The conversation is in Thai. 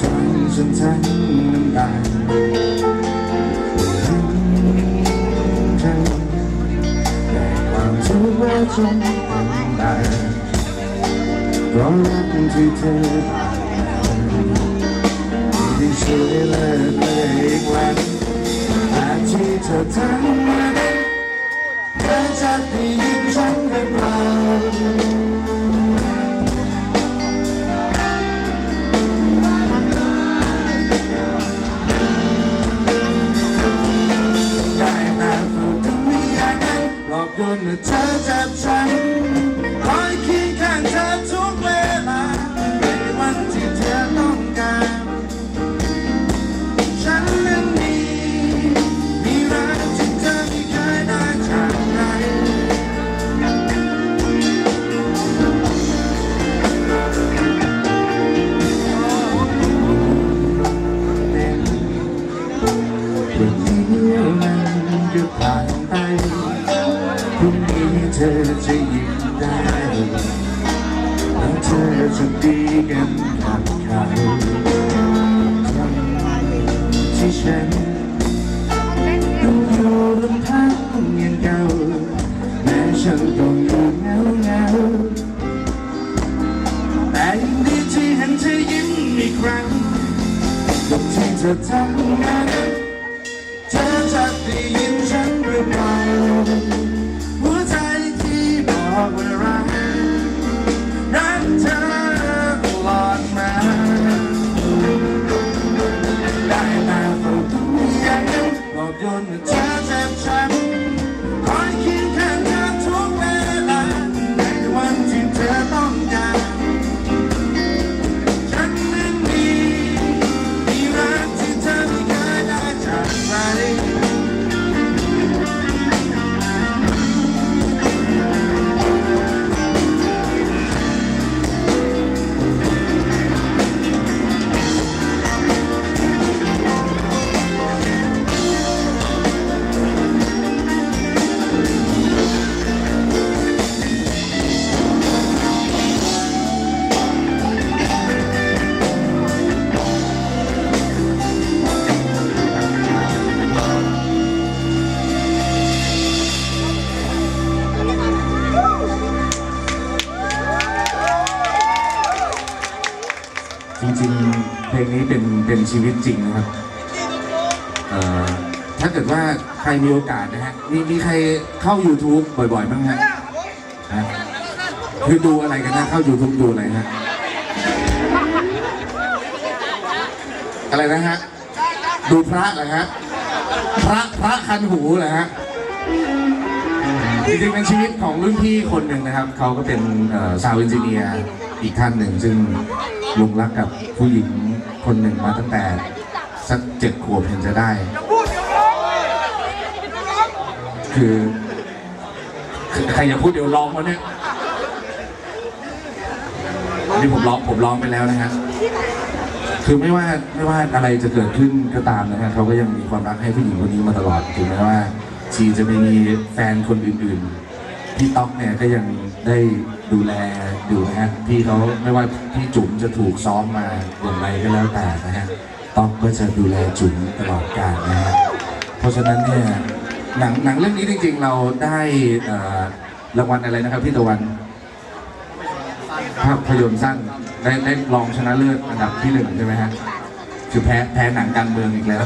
ฟังฉันทั้งน้ำตาแต่ความทุกข์ว่าจงเป็นไปเพราะรักที่เธอผ่านมาที่ช่วยเลิกเลยอีกวันแต่ที่เธอทำมานั้นเธอจะได้ยินฉันหรือเปล่า เมื่อเธอจับฉันคอยเคียงข้างเธอทุกเวลาในวันที่เธอต้องการ ฉันนั้นมีมีรักที่เธอไม่เคยได้จากใครเด็กเรื่องนี้มันก็ผ่าน จะดีกันกับเขาที่ฉันต้องอยู่ลำพังอย่างเก่าแม้ฉันต้องอยู่เงาเงาแต่ยังดีที่เห็นเธอยิ้มอีกครั้งกับที่เธอทำงานเธอจะได้ยินฉันหรือเปล่า จริงๆ เพลงนี้เป็นเป็นชีวิตจริงนะครับเอ่อถ้าเกิดว่าใครมีโอกาสนะฮะ มีมีใครเข้า YouTube บ่อยๆบ้างฮะฮะคือดูอะไรกันนะเข้า YouTube ดูอะไรฮะ อะไรนะฮะ ดูพระเหรอฮะ พระพระคันหูเหรอฮะจริงๆเป็นชีวิตของรุ่นพี่คนหนึ่งนะครับ เขาก็เป็นซาวด์เอนจิเนียร์ อีกท่านหนึ่งซึ่งหลงรักกับผู้หญิงคนหนึ่งมาตั้งแต่สักเจ็ดขวบเห็นจะได้ คือใครอย่าพูดเดี๋ยวร้องวะเนี่ยนี่ผมร้องผมร้องไปแล้วนะฮะคือไม่ว่าไม่ว่าอะไรจะเกิดขึ้นก็ตามนะฮะเขาก็ยังมีความรักให้ผู้หญิงคนนี้มาตลอดถึงแม้ว่าชีจะไม่มีแฟนคนอื่นๆ พี่ต๊อกเนี่ยก็ยังได้ดูแลอยู่นะฮะพี่เขาไม่ว่าพี่จุ๋มจะถูกซ้อมมาอย่างไรก็แล้วแต่นะฮะต๊อกก็จะดูแลจุ๋มตลอดกาลนะฮะเพราะฉะนั้นเนี่ยหนังหนังเรื่องนี้จริง ๆ เราได้รางวัลอะไรนะครับพี่ตะวันภาพยนตร์สั้นได้ได้รองชนะเลิศอันดับที่หนึ่งใช่ไหมฮะคือแพ้แพ้หนังการเมืองอีกแล้ว